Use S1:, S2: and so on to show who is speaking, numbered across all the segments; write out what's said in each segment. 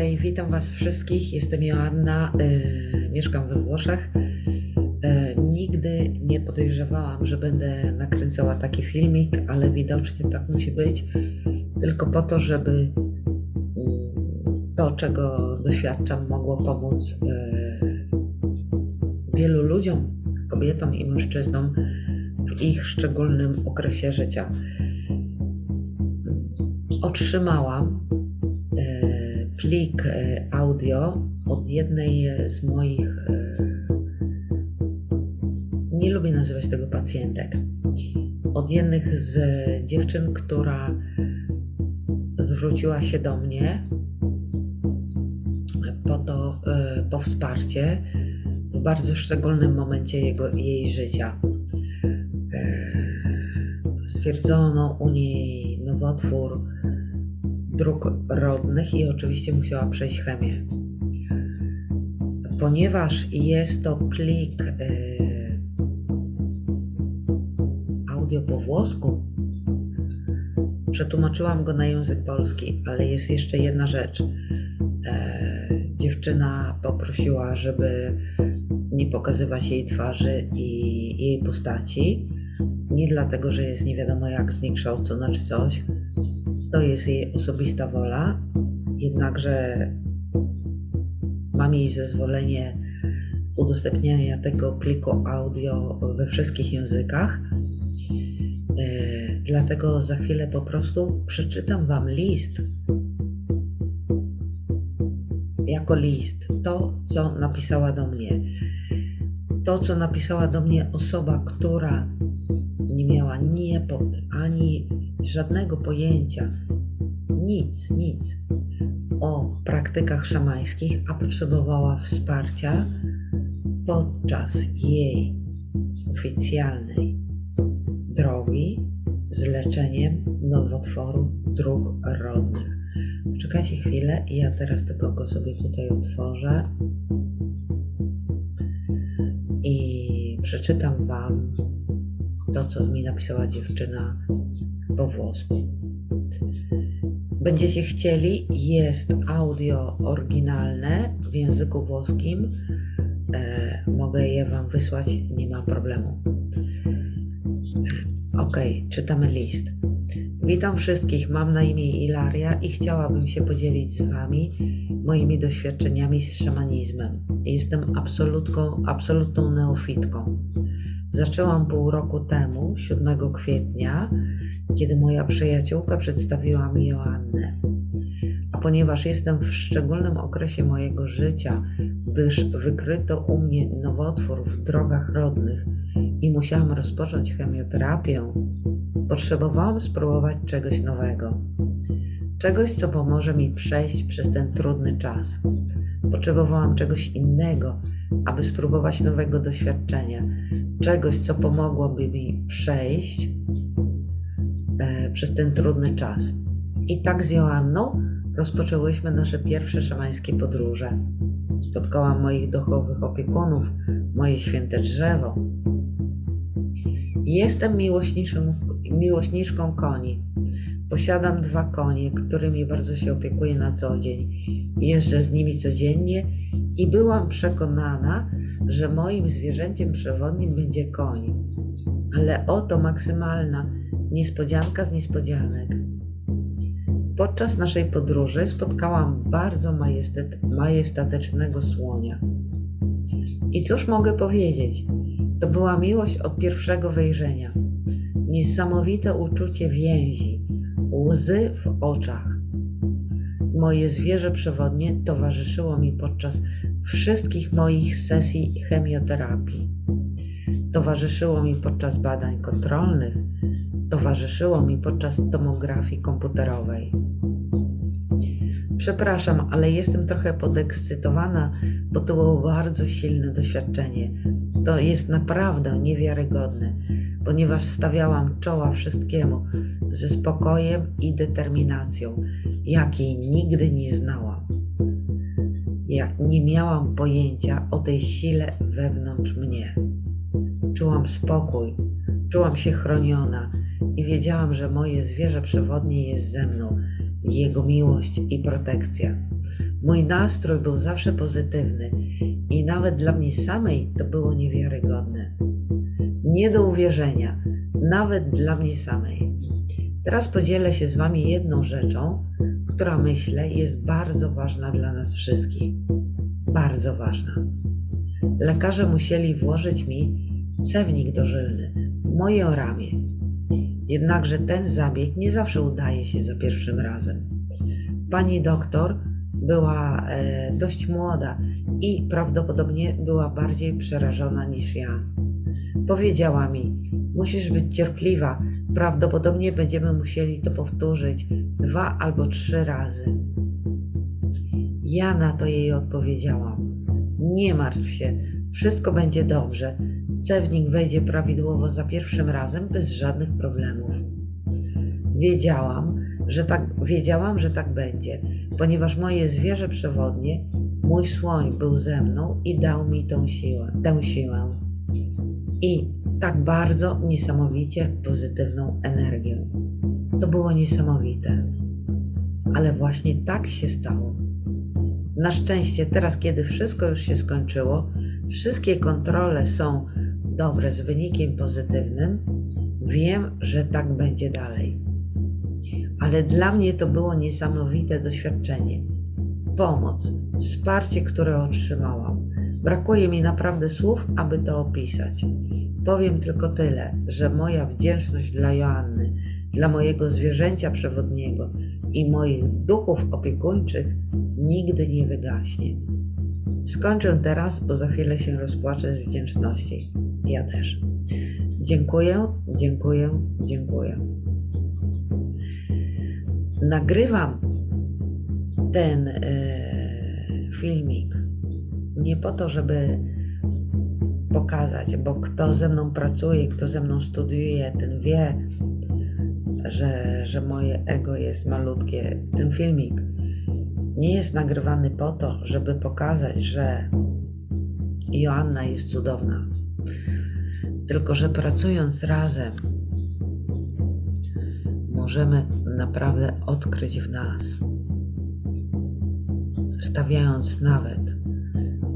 S1: Okej, witam Was wszystkich. Jestem Joanna, e, mieszkam we Włoszech. E, nigdy nie podejrzewałam, że będę nakręcała taki filmik, ale widocznie tak musi być. Tylko po to, żeby mm, to, czego doświadczam, mogło pomóc e, wielu ludziom, kobietom i mężczyznom w ich szczególnym okresie życia. Otrzymałam plik e, audio od jednej z moich, e, nie lubię nazywać tego pacjentek, od jednych z dziewczyn, która zwróciła się do mnie po to, po wsparcie w bardzo szczególnym momencie jego, jej życia. Stwierdzono u niej nowotwór dróg rodnych i oczywiście musiała przejść chemię. Ponieważ jest to plik yy, audio po włosku, przetłumaczyłam go na język polski, ale jest jeszcze jedna rzecz. E, dziewczyna poprosiła, żeby nie pokazywać jej twarzy i jej postaci. Nie dlatego, że jest nie wiadomo jak zniekształcona czy coś, to jest jej osobista wola, jednakże mam jej zezwolenie udostępniania tego pliku audio we wszystkich językach. E, dlatego za chwilę po prostu przeczytam Wam list. Jako list, to co napisała do mnie. To, co napisała do mnie osoba, która nie miała ani żadnego pojęcia, nic, nic o praktykach szamańskich, a potrzebowała wsparcia podczas jej oficjalnej drogi z leczeniem nowotworu dróg rodnych. Czekajcie chwilę, ja teraz tego go sobie tutaj otworzę i przeczytam Wam to, co mi napisała dziewczyna po włosku. Będziecie chcieli, jest audio oryginalne w języku włoskim. E, mogę je Wam wysłać, nie ma problemu. Ok, czytamy list. Witam wszystkich, mam na imię Ilaria i chciałabym się podzielić z Wami moimi doświadczeniami z szamanizmem. Jestem absolutką, absolutną neofitką. Zaczęłam pół roku temu, 7 kwietnia, kiedy moja przyjaciółka przedstawiła mi Joannę. A ponieważ jestem w szczególnym okresie mojego życia, gdyż wykryto u mnie nowotwór w drogach rodnych i musiałam rozpocząć chemioterapię, potrzebowałam spróbować czegoś nowego. Czegoś, co pomoże mi przejść przez ten trudny czas. Potrzebowałam czegoś innego, aby spróbować nowego doświadczenia, czegoś, co pomogłoby mi przejść przez ten trudny czas. I tak z Joanną rozpoczęłyśmy nasze pierwsze szamańskie podróże. Spotkałam moich duchowych opiekunów, moje święte drzewo. Jestem miłośniczką, miłośniczką koni. Posiadam dwa konie, którymi bardzo się opiekuję na co dzień. Jeżdżę z nimi codziennie i byłam przekonana, że moim zwierzęciem przewodnim będzie koń. Ale oto maksymalna niespodzianka z niespodzianek. Podczas naszej podróży spotkałam bardzo majestat majestatycznego słonia. I cóż mogę powiedzieć? To była miłość od pierwszego wejrzenia. Niesamowite uczucie więzi, łzy w oczach. Moje zwierzę przewodnie towarzyszyło mi podczas wszystkich moich sesji chemioterapii. Towarzyszyło mi podczas badań kontrolnych, towarzyszyło mi podczas tomografii komputerowej. Przepraszam, ale jestem trochę podekscytowana, bo to było bardzo silne doświadczenie. To jest naprawdę niewiarygodne, ponieważ stawiałam czoła wszystkiemu ze spokojem i determinacją, jakiej nigdy nie znałam. Ja nie miałam pojęcia o tej sile wewnątrz mnie. Czułam spokój, czułam się chroniona i wiedziałam, że moje zwierzę przewodnie jest ze mną, jego miłość i protekcja. Mój nastrój był zawsze pozytywny i nawet dla mnie samej to było niewiarygodne. Nie do uwierzenia, nawet dla mnie samej. Teraz podzielę się z Wami jedną rzeczą, która myślę jest bardzo ważna dla nas wszystkich. Bardzo ważna. Lekarze musieli włożyć mi cewnik dożylny w moje ramię. Jednakże ten zabieg nie zawsze udaje się za pierwszym razem. Pani doktor była e, dość młoda i prawdopodobnie była bardziej przerażona niż ja. Powiedziała mi: Musisz być cierpliwa, prawdopodobnie będziemy musieli to powtórzyć dwa albo trzy razy. Ja na to jej odpowiedziałam: Nie martw się, wszystko będzie dobrze. Cewnik wejdzie prawidłowo za pierwszym razem bez żadnych problemów. Wiedziałam, że tak, wiedziałam, że tak będzie, ponieważ moje zwierzę przewodnie, mój słoń był ze mną i dał mi tą siłę, tę siłę. I tak bardzo niesamowicie pozytywną energię. To było niesamowite. Ale właśnie tak się stało. Na szczęście, teraz, kiedy wszystko już się skończyło, wszystkie kontrole są dobre z wynikiem pozytywnym, wiem, że tak będzie dalej. Ale dla mnie to było niesamowite doświadczenie. Pomoc, wsparcie, które otrzymałam. Brakuje mi naprawdę słów, aby to opisać. Powiem tylko tyle, że moja wdzięczność dla Joanny, dla mojego zwierzęcia przewodniego i moich duchów opiekuńczych nigdy nie wygaśnie. Skończę teraz, bo za chwilę się rozpłaczę z wdzięczności. Ja też. Dziękuję, dziękuję, dziękuję. Nagrywam ten e, filmik nie po to, żeby pokazać, bo kto ze mną pracuje, kto ze mną studiuje, ten wie, że, że moje ego jest malutkie. Ten filmik nie jest nagrywany po to, żeby pokazać, że Joanna jest cudowna, tylko że pracując razem możemy naprawdę odkryć w nas, stawiając nawet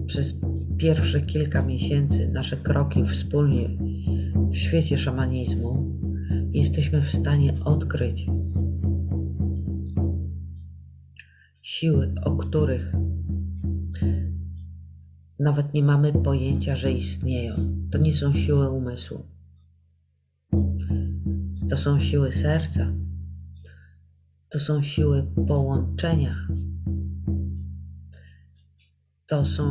S1: przez pierwsze kilka miesięcy nasze kroki wspólnie w świecie szamanizmu, jesteśmy w stanie odkryć siły, o których nawet nie mamy pojęcia, że istnieją. To nie są siły umysłu. To są siły serca. To są siły połączenia. To są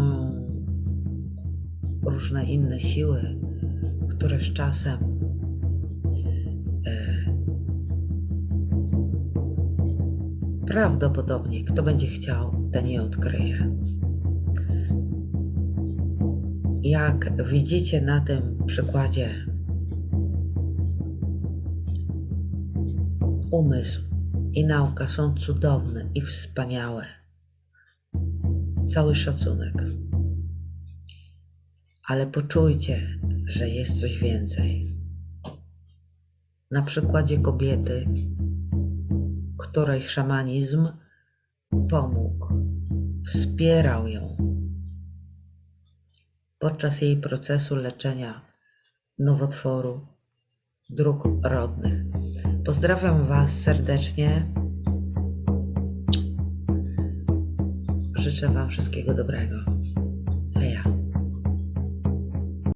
S1: różne inne siły, które z czasem e, prawdopodobnie kto będzie chciał, ten je odkryje. Jak widzicie na tym przykładzie, umysł i nauka są cudowne i wspaniałe. Cały szacunek. Ale poczujcie, że jest coś więcej. Na przykładzie kobiety, której szamanizm pomógł, wspierał ją podczas jej procesu leczenia nowotworu dróg rodnych. Pozdrawiam Was serdecznie. Życzę Wam wszystkiego dobrego.